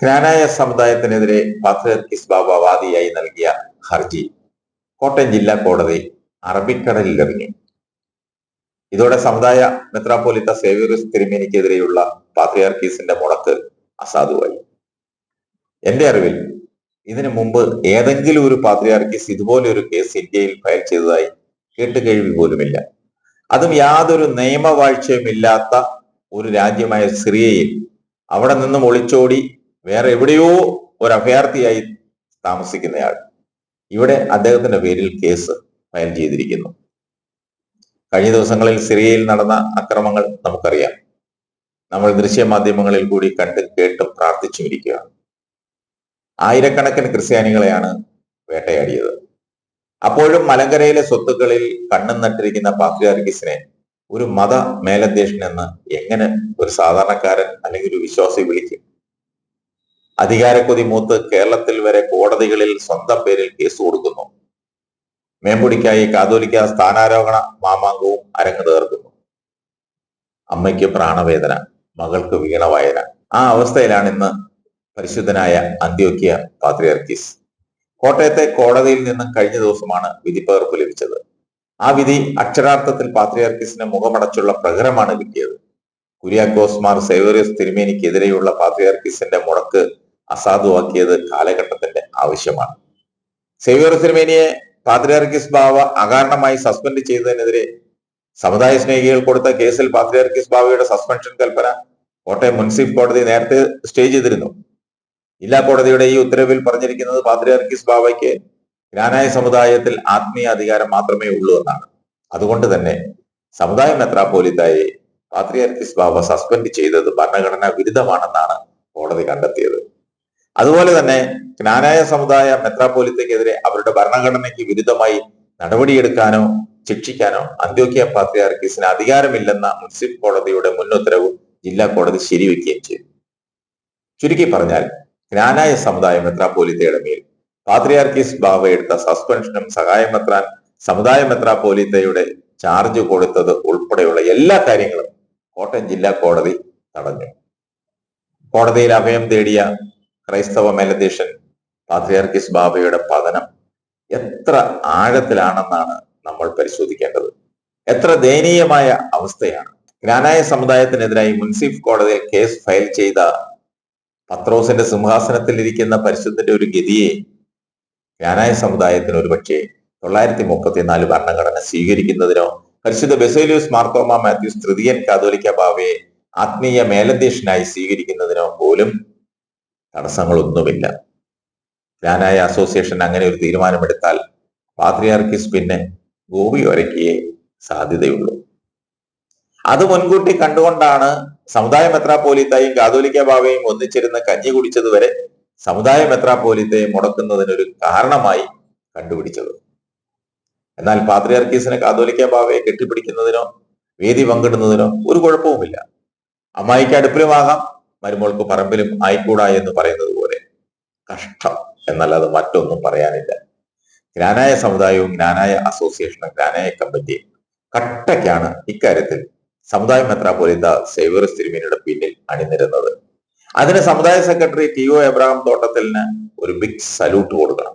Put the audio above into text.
ജ്ഞാനായ സമുദായത്തിനെതിരെ പാത്രിയർക്കിസ് ബാബ വാദിയായി നൽകിയ ഹർജി കോട്ടയം ജില്ലാ കോടതി അറബിക്കടലിൽ എറിഞ്ഞു ഇതോടെ സമുദായ മെത്രാപ്പോലിത്ത സേവ്യറിസ് തിരുമേനിക്കെതിരെയുള്ള പാത്രിയാർക്കീസിന്റെ മുടക്ക് അസാധുവായി. എന്റെ അറിവിൽ ഇതിനു മുമ്പ് ഏതെങ്കിലും ഒരു പാത്രിയാർക്കീസ് ഇതുപോലെ ഒരു കേസ് ഇന്ത്യയിൽ ഫയൽ ചെയ്തതായി കേട്ടുകേഴ്വി പോലുമില്ല. അതും യാതൊരു നിയമവാഴ്ചയും ഇല്ലാത്ത ഒരു രാജ്യമായ സിറിയയിൽ അവിടെ നിന്നും ഒളിച്ചോടി വേറെ എവിടെയോ ഒരു അഭയാർത്ഥിയായി താമസിക്കുന്നയാൾ. ഇവിടെ അദ്ദേഹത്തിന്റെ പേരിൽ കേസ് ഫയൽ ചെയ്തിരിക്കുന്നു. കഴിഞ്ഞ ദിവസങ്ങളിൽ സിറിയയിൽ നടന്ന അക്രമങ്ങൾ നമുക്കറിയാം. നമ്മൾ ദൃശ്യമാധ്യമങ്ങളിൽ കൂടി കണ്ട് കേട്ടും പ്രാർത്ഥിച്ചും ഇരിക്കുകയാണ്. ആയിരക്കണക്കിന് ക്രിസ്ത്യാനികളെയാണ് വേട്ടയാടിയത്. അപ്പോഴും മലങ്കരയിലെ സ്വത്തുക്കളിൽ കണ്ണും നട്ടിരിക്കുന്ന പാത്രിയാർക്കിസിനെ ഒരു മത മേലധ്യക്ഷൻ എന്ന് എങ്ങനെ ഒരു സാധാരണക്കാരൻ അല്ലെങ്കിൽ ഒരു വിശ്വാസി വിളിക്കും? അധികാരക്കൊതി മൂത്ത് കേരളത്തിൽ വരെ കോടതികളിൽ സ്വന്തം പേരിൽ കേസ് കൊടുക്കുന്നു. മേമ്പുടിക്കായി കാതോലിക്ക സ്ഥാനാരോഹണ മാമാങ്കവും അരങ്ങ് തീർക്കുന്നു അമ്മയ്ക്ക് പ്രാണവേദന മകൾക്ക് വീണവായന. ആ അവസ്ഥയിലാണ് ഇന്ന് പരിശുദ്ധനായ അന്ത്യോക്യ പാത്രിയർക്കീസ്. കോട്ടയത്തെ കോടതിയിൽ നിന്നും കഴിഞ്ഞ ദിവസമാണ് വിധി പകർപ്പ് ലഭിച്ചത്. ആ വിധി അക്ഷരാർത്ഥത്തിൽ പാത്രിയാർക്കിസിന് മുഖമടച്ചുള്ള പ്രകരമാണ് കിട്ടിയത്. കുര്യാക്കോസ് മാർ സേവറിയസ് തിരുമേനിക്കെതിരെയുള്ള പാത്രിയാർക്കിസിന്റെ മുടക്ക് അസാധുവാക്കിയത് കാലഘട്ടത്തിന്റെ ആവശ്യമാണ്. സേവിയർ സിനിമേനിയെ പാത്രിയാർക്കിസ് ബാവ അകാരണമായി സസ്പെൻഡ് ചെയ്തതിനെതിരെ സമുദായ സ്നേഹികൾ കൊടുത്ത കേസിൽ പാത്രിയാർക്കിസ് ബാവയുടെ സസ്പെൻഷൻ കൽപ്പന കോട്ടയം മുനിസിപ്പൽ കോടതി നേരത്തെ സ്റ്റേ ചെയ്തിരുന്നു. ജില്ലാ കോടതിയുടെ ഈ ഉത്തരവിൽ പറഞ്ഞിരിക്കുന്നത് പാത്രിയാർക്കിസ് ബാവയ്ക്ക് ജ്ഞാനായ സമുദായത്തിൽ ആത്മീയ അധികാരം മാത്രമേ ഉള്ളൂ എന്നാണ്. അതുകൊണ്ട് തന്നെ സമുദായ മെത്രാപോലിത്തായി പാത്രിയാർക്കിസ് ബാവ സസ്പെൻഡ് ചെയ്തത് ഭരണഘടനാ വിരുദ്ധമാണെന്നാണ് കോടതി കണ്ടെത്തിയത്. അതുപോലെ തന്നെ ജ്ഞാനായ സമുദായ മെത്രാപോലിത്തക്കെതിരെ അവരുടെ ഭരണഘടനയ്ക്ക് വിരുദ്ധമായി നടപടിയെടുക്കാനോ ശിക്ഷിക്കാനോ അന്ത്യോക്യ പാത്രിയാർക്കീസിന് അധികാരമില്ലെന്ന മുൻസിഫ് കോടതിയുടെ മുൻ ഉത്തരവ് ജില്ലാ കോടതി ശരിവെക്കുകയും ചെയ്തു. ചുരുക്കി പറഞ്ഞാൽ ജ്ഞാനായ സമുദായ മെത്രാപോലിത്തയുടെ മേൽ പാത്രിയാർക്കീസ് ബാവ എടുത്ത സസ്പെൻഷനും സഹായമെത്രാൻ സമുദായ മെത്രാപോലിത്തയുടെ ചാർജ് കൊടുത്തത് ഉൾപ്പെടെയുള്ള എല്ലാ കാര്യങ്ങളും കോട്ടയം ജില്ലാ കോടതി തടഞ്ഞു. കോടതിയിൽ അഭയം തേടിയ ക്രൈസ്തവ മേലധ്യക്ഷൻ പാത്രിയാർക്കിസ് ബാബയുടെ പതനം എത്ര ആഴത്തിലാണെന്നാണ് നമ്മൾ പരിശോധിക്കേണ്ടത്. എത്ര ദയനീയമായ അവസ്ഥയാണ്. ജ്ഞാനായ സമുദായത്തിനെതിരായി മുൻസിഫ് കോടതിയിൽ കേസ് ഫയൽ ചെയ്ത പത്രോസിന്റെ സിംഹാസനത്തിൽ ഇരിക്കുന്ന പരിശുദ്ധന്റെ ഒരു ഗതിയെ ജ്ഞാനായ സമുദായത്തിന് ഒരുപക്ഷെ തൊള്ളായിരത്തി മുപ്പത്തിനാല് ഭരണഘടന സ്വീകരിക്കുന്നതിനോ പരിശുദ്ധ ബെസേലിയൂസ് മാർത്തോമ മാത്യൂസ് തൃതീയൻ കാതോലിക്ക ബാവയെ ആത്മീയ മേലധ്യക്ഷനായി സ്വീകരിക്കുന്നതിനോ പോലും തടസ്സങ്ങളൊന്നുമില്ല. ജ്ഞാനായ അസോസിയേഷൻ അങ്ങനെ ഒരു തീരുമാനമെടുത്താൽ പാത്രിയാർക്കിസ് പിന്നെ ഗോപി ഒരക്കിയേ സാധ്യതയുള്ളൂ. അത് മുൻകൂട്ടി കണ്ടുകൊണ്ടാണ് സമുദായ മെത്രാപ്പോലീത്തായും കാതോലിക്ക ബാവയും ഒന്നിച്ചിരുന്ന് കഞ്ഞി കുടിച്ചതുവരെ സമുദായ മെത്രാപ്പോലിത്തയെ മുടക്കുന്നതിനൊരു കാരണമായി കണ്ടുപിടിച്ചത്. എന്നാൽ പാത്രിയാർക്കീസിന് കാതോലിക്ക ബാവയെ കെട്ടിപ്പിടിക്കുന്നതിനോ വേദി പങ്കിടുന്നതിനോ ഒരു കുഴപ്പവുമില്ല. അമ്മായിക്ക് അടുപ്പിലുമാകാം മരുമോൾക്ക് പറമ്പിലും ആയിക്കൂടാ എന്ന് പറയുന്നത് പോലെ കഷ്ടം എന്നല്ലാതെ മറ്റൊന്നും പറയാനില്ല. ജ്ഞാനായ സമുദായവും ജ്ഞാനായ അസോസിയേഷനും ജ്ഞാനായ കമ്മിറ്റിയും കട്ടയ്ക്കാണ് ഇക്കാര്യത്തിൽ സമുദായ മെത്രാപോലിത്ത സേവർ തിരുമേനിയുടെ പിന്നിൽ അണിനിരുന്നത്. അതിന് സമുദായ സെക്രട്ടറി ടി ഒ എബ്രഹാം തോട്ടത്തിലിന് ഒരു ബിഗ് സല്യൂട്ട് കൊടുക്കണം.